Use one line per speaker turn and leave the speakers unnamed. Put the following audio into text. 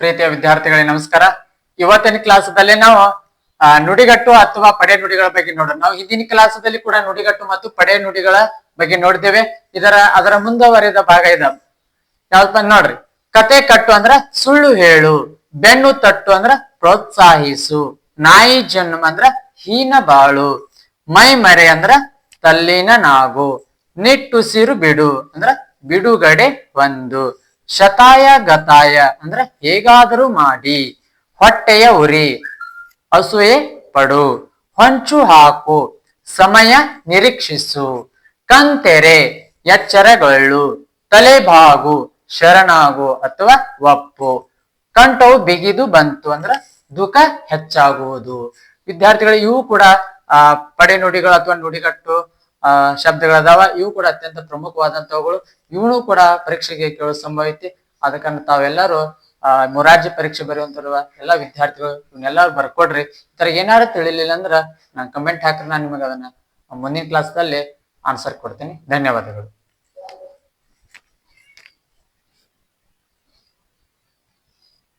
ಪ್ರೀತಿಯ ವಿದ್ಯಾರ್ಥಿಗಳಿಗೆ ನಮಸ್ಕಾರ. ಇವತ್ತಿನ ಕ್ಲಾಸದಲ್ಲಿ ನಾವು ನುಡಿಗಟ್ಟು ಅಥವಾ ಪಡೆ ನುಡಿಗಳ ಬಗ್ಗೆ ನೋಡೋಣ. ನಾವು ಹಿಂದಿನ ಕ್ಲಾಸದಲ್ಲಿ ಕೂಡ ನುಡಿಗಟ್ಟು ಮತ್ತು ಪಡೆ ನುಡಿಗಳ ಬಗ್ಗೆ ನೋಡಿದ್ದೇವೆ. ಇದರ, ಅದರ ಮುಂದುವರಿದ ಭಾಗ ಇದ. ಯಾವ್ದು ನೋಡ್ರಿ. ಕತೆ ಕಟ್ಟು ಅಂದ್ರ ಸುಳ್ಳು ಹೇಳು, ಬೆನ್ನು ತಟ್ಟು ಅಂದ್ರ ಪ್ರೋತ್ಸಾಹಿಸು, ನಾಯಿ ಜನ್ಮ ಅಂದ್ರ ಹೀನ ಬಾಳು, ಮೈ ಮರೆ ಅಂದ್ರ ತಲ್ಲಿನ ನಾಗು ನಿಟ್ಟುಸಿರು ಬಿಡು ಅಂದ್ರ ಬಿಡುಗಡೆ ಒಂದು. ಶತಾಯ ಗತಾಯ ಅಂದ್ರೆ ಹೇಗಾದರೂ ಮಾಡಿ, ಹೊಟ್ಟೆಯ ಉರಿ ಅಸುವೆ ಪಡು, ಹೊಂಚು ಹಾಕು, ಸಮಯ ನಿರೀಕ್ಷಿಸು, ಕಂತೆರೆ ಎಚ್ಚರಗೊಳ್ಳು ತಲೆಬಾಗು ಶರಣಾಗು ಅಥವಾ ಒಪ್ಪು, ಕಂಠವು ಬಿಗಿದು ಬಂತು ಅಂದ್ರೆ ದುಃಖ ಹೆಚ್ಚಾಗುವುದು. ವಿದ್ಯಾರ್ಥಿಗಳು ಇವು ಕೂಡ, ಆ ಪಡೆ ನುಡಿಗಳು ಅಥವಾ ನುಡಿಗಟ್ಟು ಆ, ಶಬ್ದಗಳದಾವ. ಇವು ಕೂಡ ಅತ್ಯಂತ ಪ್ರಮುಖವಾದಂತವುಗಳು ಇವನು ಕೂಡ ಪರೀಕ್ಷೆಗೆ ಕೇಳೋ ಸಂಭವ ಐತಿ. ಅದಕ್ಕನ್ನ ತಾವೆಲ್ಲರೂ, ಆ, ಮೊರಾರ್ಜಿ ಪರೀಕ್ಷೆ ಬರೆಯುವಂತಿರುವ ಎಲ್ಲಾ ವಿದ್ಯಾರ್ಥಿಗಳು ಇವನ್ನೆಲ್ಲರೂ ಬರ್ಕೊಡ್ರಿ. ಈ ತರ ಏನಾದ್ರು ತಿಳಿಲಿಲ್ಲ ಅಂದ್ರ ನಾನು ಕಮೆಂಟ್ ಹಾಕ್ರಿ. ನಾನು ನಿಮಗೆ ಅದನ್ನ ಮುಂದಿನ ಕ್ಲಾಸ್ದಲ್ಲಿ ಆನ್ಸರ್ ಕೊಡ್ತೀನಿ. ಧನ್ಯವಾದಗಳು.